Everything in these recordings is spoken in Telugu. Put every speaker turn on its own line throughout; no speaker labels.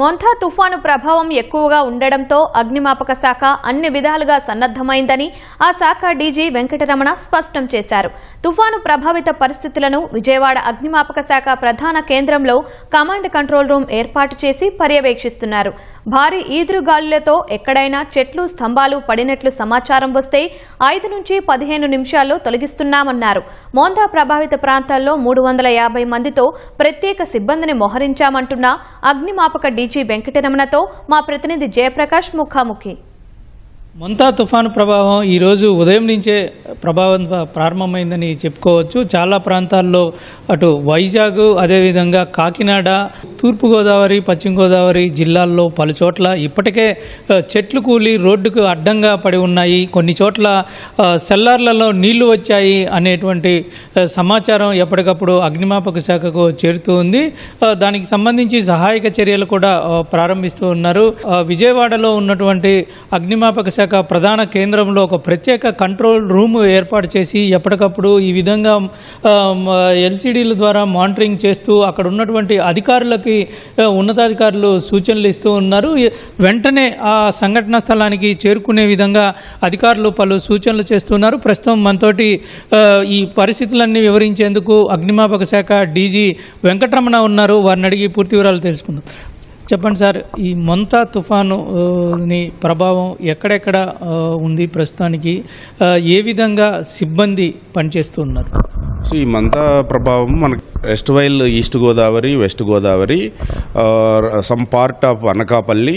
మొంథా తుఫాను ప్రభావం ఎక్కువగా ఉండడంతో అగ్నిమాపక శాఖ అన్ని విధాలుగా సన్నద్దమైందని ఆ శాఖ డీజీ వెంకటరమణ స్పష్టం చేశారు. తుఫాను ప్రభావిత పరిస్థితులను విజయవాడ అగ్నిమాపక శాఖ ప్రధాన కేంద్రంలో కమాండ్ కంట్రోల్ రూమ్ ఏర్పాటు చేసి పర్యవేక్షిస్తున్నారు. భారీ ఈదురుగాలులతో ఎక్కడైనా చెట్లు స్తంభాలు పడినట్లు సమాచారం వస్తే ఐదు నుంచి పదిహేను నిమిషాల్లో తొలగిస్తున్నామన్నారు. మోందా ప్రభావిత ప్రాంతాల్లో మూడు వందల యాభై మందితో ప్రత్యేక సిబ్బందిని మోహరించామంటున్న అగ్నిమాపక డీజీ డీజీ వెంకటరమణతో మా ప్రతినిధి జయప్రకాష్ ముఖాముఖి.
మొంతా తుఫాను ప్రభావం ఈరోజు ఉదయం నుంచే ప్రభావం ప్రారంభమైందని చెప్పుకోవచ్చు. చాలా ప్రాంతాల్లో అటు వైజాగ్ అదేవిధంగా కాకినాడ తూర్పుగోదావరి పశ్చిమ గోదావరి జిల్లాల్లో పలు చోట్ల ఇప్పటికే చెట్లు కూలి రోడ్డుకు అడ్డంగా పడి ఉన్నాయి. కొన్ని చోట్ల సెల్లార్లలో నీళ్ళు వచ్చాయి అనేటువంటి సమాచారం ఎప్పటికప్పుడు అగ్నిమాపక శాఖకు చేరుతూ ఉంది. దానికి సంబంధించి సహాయక చర్యలు కూడా ప్రారంభిస్తూ ఉన్నారు. విజయవాడలో ఉన్నటువంటి అగ్నిమాపక శాఖ ప్రధాన కేంద్రంలో ఒక ప్రత్యేక కంట్రోల్ రూమ్ ఏర్పాటు చేసి ఎప్పటికప్పుడు ఈ విధంగా ఎల్సిడీల ద్వారా మానిటరింగ్ చేస్తూ అక్కడ ఉన్నటువంటి అధికారులకి ఉన్నతాధికారులు సూచనలు ఇస్తూ ఉన్నారు. వెంటనే ఆ సంఘటన స్థలానికి చేరుకునే విధంగా అధికారులు పలు సూచనలు చేస్తున్నారు. ప్రస్తుతం మనతోటి ఈ పరిస్థితులన్నీ వివరించేందుకు అగ్నిమాపక శాఖ డీజీ వెంకటరమణ ఉన్నారు. వారిని అడిగి పూర్తి వివరాలు తెలుసుకుందాం. చెప్పండి సార్ ఈ మొంతా తుఫాను ప్రభావం ఎక్కడెక్కడ ఉంది ప్రస్తుతానికి? ఏ విధంగా సిబ్బంది పనిచేస్తున్నారు?
సో ఈ మంతా ప్రభావం మనకి west while east Godavari west Godavari some part of Anakapalli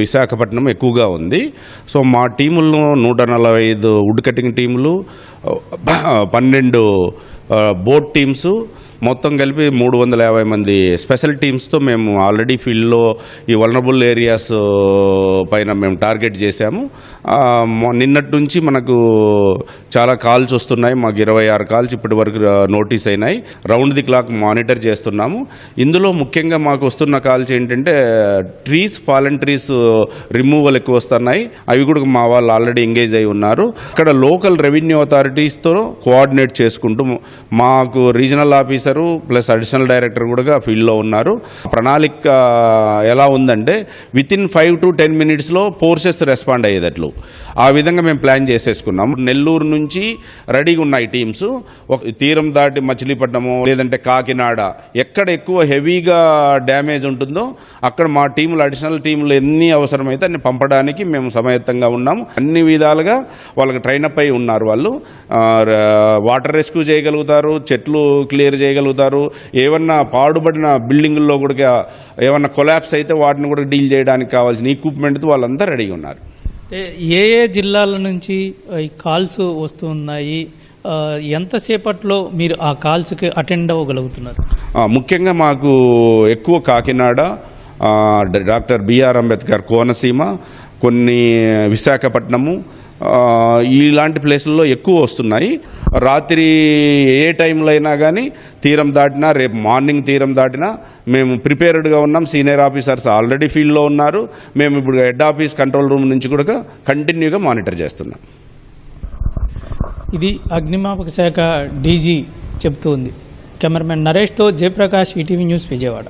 Visakhapatnam ఎక్కువగా ఉంది. సో మా టీముల్లో నూట నలభై ఐదు వుడ్ కటింగ్ టీములు పన్నెండు బోట్ టీమ్స్ మొత్తం కలిపి మూడు వందల యాభై మంది స్పెషల్ టీమ్స్తో మేము ఆల్రెడీ ఫీల్డ్లో ఈ వలనబుల్ ఏరియాస్ పైన మేము టార్గెట్ చేశాము. నిన్నటి నుంచి మనకు చాలా కాల్స్ వస్తున్నాయి. మాకు ఇరవై ఆరు కాల్స్ ఇప్పటి వరకు నోటీస్ అయినాయి. రౌండ్ ది క్లాక్ మానిటర్ చేస్తున్నాము. ఇందులో ముఖ్యంగా మాకు వస్తున్న కాల్స్ ఏంటంటే ట్రీస్ ఫాలన్ ట్రీస్ రిమూవల్ ఎక్కువ వస్తున్నాయి. అవి కూడా మా వాళ్ళు ఆల్రెడీ ఎంగేజ్ అయి ఉన్నారు. ఇక్కడ లోకల్ రెవెన్యూ అథారిటీస్తో కోఆర్డినేట్ చేసుకుంటూ మాకు regional officer plus additional director కూడా ఫీల్డ్లో ఉన్నారు. ప్రణాళిక ఎలా ఉందంటే with in five to ten మినిట్స్లో ఫోర్సెస్ రెస్పాండ్ అయ్యేటట్లు ఆ విధంగా మేము ప్లాన్ చేసేసుకున్నాము నెల్లూరు నుంచి రెడీగా ఉన్నాయి టీమ్స్. ఒక తీరం దాటి మచిలీపట్నము లేదంటే కాకినాడ ఎక్కడ ఎక్కువ హెవీగా డ్యామేజ్ ఉంటుందో అక్కడ మా టీములు అడిషనల్ టీములు ఎన్ని అవసరమైతే అన్ని పంపడానికి మేము సమయత్తంగా ఉన్నాము అన్ని విధాలుగా వాళ్ళకి ట్రైన్ అప్ అయి ఉన్నారు వాళ్ళు. వాటర్ రెస్క్యూ చేయగలుగుతారు చెట్లు క్లియర్ చేయగలుగుతారు. ఏమన్నా పాడుబడిన బిల్డింగుల్లో కూడా ఏమన్నా కొలాప్స్ అయితే వాటిని కూడా డీల్ చేయడానికి కావాల్సిన ఈక్విప్మెంట్తో వాళ్ళంతా రెడీగా ఉన్నారు.
ఏ ఏ జిల్లాల నుంచి ఈ కాల్స్ వస్తున్నాయి? ఎంతసేపట్లో మీరు ఆ కాల్స్కి అటెండ్ అవ్వగలుగుతున్నారు?
ముఖ్యంగా మాకు ఎక్కువ Kakinada doctor B R Ambedkar Konaseema కొన్ని విశాఖపట్నము ఇలాంటి ప్లేసుల్లో ఎక్కువ వస్తున్నాయి. రాత్రి ఏ టైంలో అయినా కానీ తీరం దాటినా రేపు మార్నింగ్ తీరం దాటినా మేము ప్రిపేర్డ్గా ఉన్నాం. సీనియర్ ఆఫీసర్స్ ఆల్రెడీ ఫీల్డ్లో ఉన్నారు. మేము ఇప్పుడు హెడ్ ఆఫీస్ కంట్రోల్ రూమ్ నుంచి కూడా కంటిన్యూగా మానిటర్ చేస్తున్నాం.
ఇది అగ్నిమాపక శాఖ డీజీ చెప్తూ ఉంది. కెమెరామెన్ నరేష్తో జయప్రకాష్ ఈటీవీ న్యూస్ విజయవాడ.